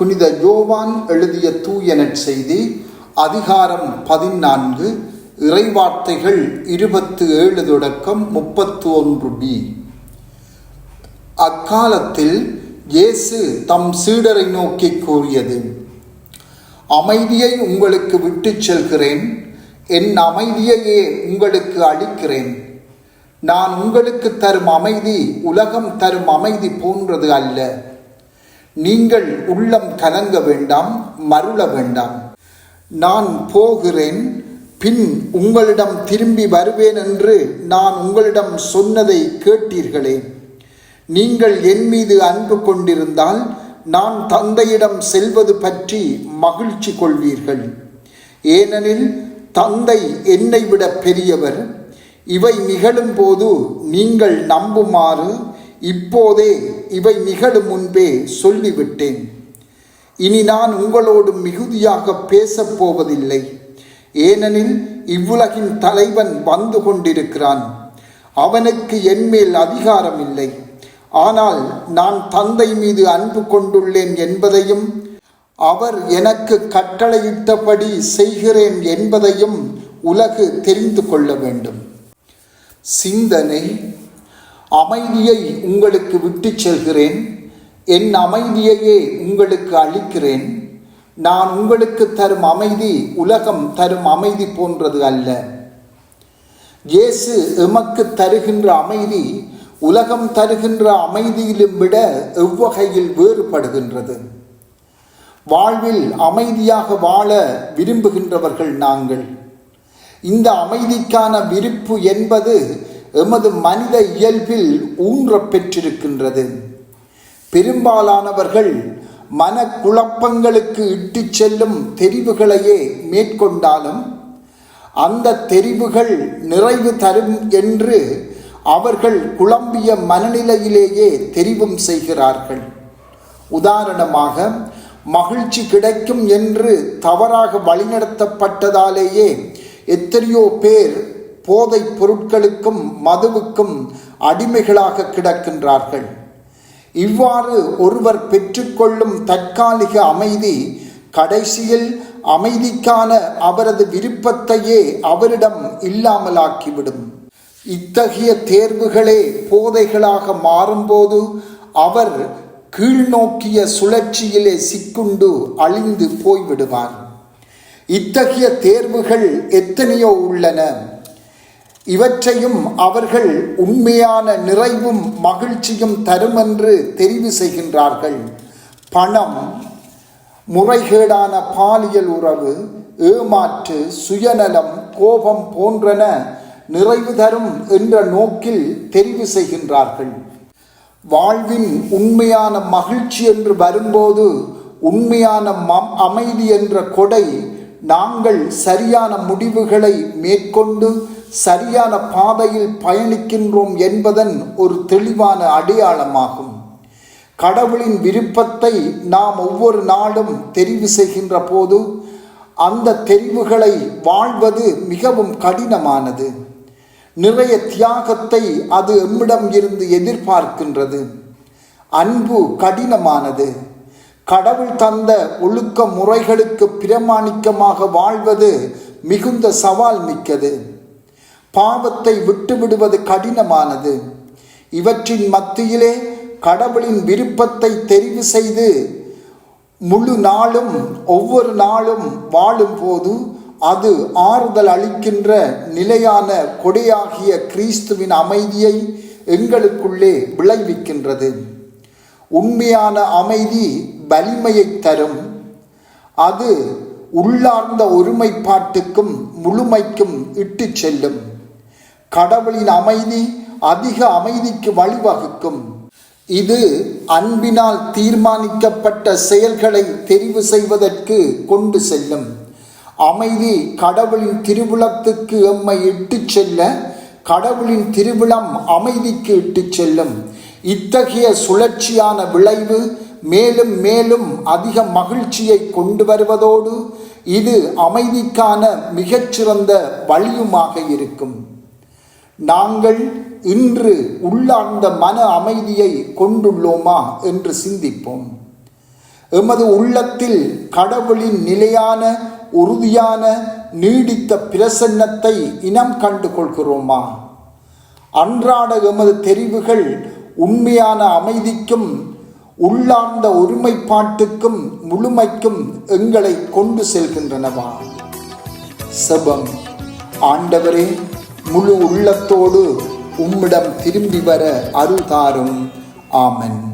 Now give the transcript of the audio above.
புனித யோவான் எழுதிய தூய செய்தி அதிகாரம் பதினான்கு இறைவார்த்தைகள் இருபத்து ஏழு தொடக்கம் முப்பத்து ஒன்று பி. அக்காலத்தில் இயேசு தம் சீடரை நோக்கி கூறியது அமைதியை உங்களுக்கு விட்டு செல்கிறேன் என் அமைதியையே உங்களுக்கு அளிக்கிறேன். நான் உங்களுக்கு தரும் அமைதி உலகம் தரும் அமைதி போன்றது அல்ல. நீங்கள் உள்ளம் கலங்க வேண்டாம் மருள வேண்டாம். நான் போகிறேன் பின் உங்களிடம் திரும்பி வருவேன் என்று நான் உங்களிடம் சொன்னதை கேட்டீர்களே. நீங்கள் என் மீது அன்பு கொண்டிருந்தால் நான் தந்தையிடம் செல்வது பற்றி மகிழ்ச்சி கொள்வீர்கள். ஏனெனில் தந்தை என்னை விட பெரியவர். இவை நிகழும்போது நீங்கள் நம்புமாறு இப்போதே இவை நிகழும் முன்பே சொல்லிவிட்டேன். இனி நான் உங்களோடு மிகுதியாக பேசப்போவதில்லை ஏனெனில் இவ்வுலகின் தலைவன் வந்து கொண்டிருக்கிறான். அவனுக்கு என்மேல் அதிகாரம் இல்லை ஆனால் நான் தந்தை மீது அன்பு கொண்டுள்ளேன் என்பதையும் அவர் எனக்கு கட்டளையிட்டபடி செய்கிறேன் என்பதையும் உலகு தெரிந்து கொள்ள வேண்டும். சிந்தனை அமைதியை உங்களுக்கு விட்டுச் செல்கிறேன். என் அமைதியையே உங்களுக்கு அளிக்கிறேன். நான் உங்களுக்கு தரும் அமைதி உலகம் தரும் அமைதி போன்றது அல்ல. இயேசு எமக்கு தருகின்ற அமைதி உலகம் தருகின்ற அமைதியிலும் விட எவ்வகையில் வேறுபடுகின்றது. வாழ்வில் அமைதியாக வாழ விரும்புகின்றவர்கள் நாங்கள். இந்த அமைதிக்கான விருப்பு என்பது எமது மனித இயல்பில் ஊன்ற பெற்றிருக்கின்றது. பெரும்பாலானவர்கள் மனக்குழப்பங்களுக்கு இட்டு செல்லும் தெரிவுகளையே மேற்கொண்டாலும் அந்த தெரிவுகள் நிறைவு தரும் என்று அவர்கள் குழம்பிய மனநிலையிலேயே தெரிவும் செய்கிறார்கள். உதாரணமாக மகிழ்ச்சி கிடைக்கும் என்று தவறாக வழிநடத்தப்பட்டதாலேயே எத்தனையோ பேர் போதைப் பொருட்களுக்கும் மதுவுக்கும் அடிமைகளாக கிடக்கின்றார்கள். இவ்வாறு ஒருவர் பெற்றுக்கொள்ளும் தற்காலிக அமைதி கடைசியில் அமைதிக்கான அவரது விருப்பத்தையே அவரிடம் இல்லாமலாக்கிவிடும். இத்தகைய தேர்வுகளே போதைகளாக மாறும்போது அவர் கீழ்நோக்கிய சுழற்சியிலே சிக்குண்டு அழிந்து போய்விடுவார். இத்தகைய தேர்வுகள் எத்தனையோ உள்ளன. இவற்றையும் அவர்கள் உண்மையான நிறைவும் மகிழ்ச்சியும் தரும் என்று தெரிவு செய்கின்றார்கள். பணம் முறைகேடான பாலியல் உறவு ஏமாற்று சுயநலம் கோபம் போன்றன நிறைவு தரும் என்ற நோக்கில் தெரிவு செய்கின்றார்கள். வாழ்வின் உண்மையான மகிழ்ச்சி என்று வரும்போது உண்மையான மம் அமைதி என்ற கொடை நாங்கள் சரியான முடிவுகளை மேற்கொண்டு சரியான பாதையில் பயணிக்கின்றோம் என்பதன் ஒரு தெளிவான அடையாளமாகும். கடவுளின் விருப்பத்தை நாம் ஒவ்வொரு நாளும் தெரிவு செய்கின்ற போது அந்த தெரிவுகளை வாழ்வது மிகவும் கடினமானது. நிறைய தியாகத்தை அது எம்மிடம் இருந்து எதிர்பார்க்கின்றது. அன்பு கடினமானது. கடவுள் தந்த ஒழுக்க முறைகளுக்கு பிரமாணிக்கமாக வாழ்வது மிகுந்த சவால் மிக்கது. பாவத்தை விட்டுவிடுவது கடினமானது. இவற்றின் மத்தியிலே கடவுளின் விருப்பத்தை தெரிவு செய்து முழு நாளும் ஒவ்வொரு நாளும் வாழும்போது அது ஆறுதல் அளிக்கின்ற நிலையான கொடையாகிய கிறிஸ்துவின் அமைதியை எங்களுக்குள்ளே விளைவிக்கின்றது. உண்மையான அமைதி வலிமையை தரும். அது உள்ளார்ந்த ஒருமைப்பாட்டுக்கும் முழுமைக்கும் இட்டு செல்லும். கடவுளின் அமைதி அதிக அமைதிக்கு வழிவகுக்கும். இது அன்பினால் தீர்மானிக்கப்பட்ட செயல்களை தெரிவு செய்வதற்கு கொண்டு செல்லும். அமைதி கடவுளின் திருவிழத்துக்கு எம்மை இட்டு செல்ல கடவுளின் திருவிழம் அமைதிக்கு இட்டு செல்லும். இத்தகைய சுழற்சியான விளைவு மேலும் மேலும் அதிக மகிழ்ச்சியை கொண்டு வருவதோடு இது அமைதிக்கான மிகச்சிறந்த வழியுமாக இருக்கும். நாங்கள் இன்று உள்ளார்ந்த மன அமைதியை கொண்டுள்ளோமா என்று சிந்திப்போம். எமது உள்ளத்தில் கடவுளின் நிலையான உறுதியான நீடித்த பிரசன்னத்தை இனம் கண்டு கொள்கிறோமா அன்றாட எமது தெரிவுகள் உண்மையான அமைதிக்கும் உள்ளார்ந்த ஒருமைப்பாட்டுக்கும் முழுமைக்கும் எங்களை கொண்டு செல்கின்றனவா? செபம். ஆண்டவரே முழு உள்ளத்தோடு உம்மிடம் திரும்பி வர அருள் தாரும் ஆமன்.